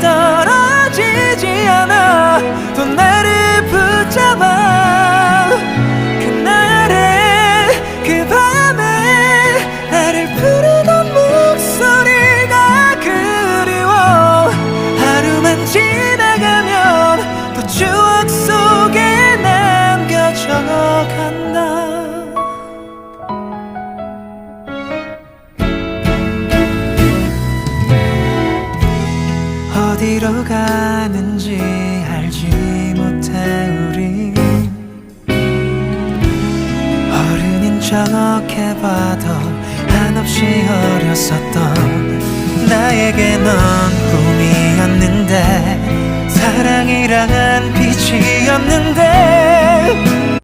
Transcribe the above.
떨어지지 않아 또 나를 붙잡아 어디로 가는지 알지 못해 우리. 어른인 척해봐도 한없이 어렸었던 나에게 넌 꿈이었는데 사랑이란 빛이었는데.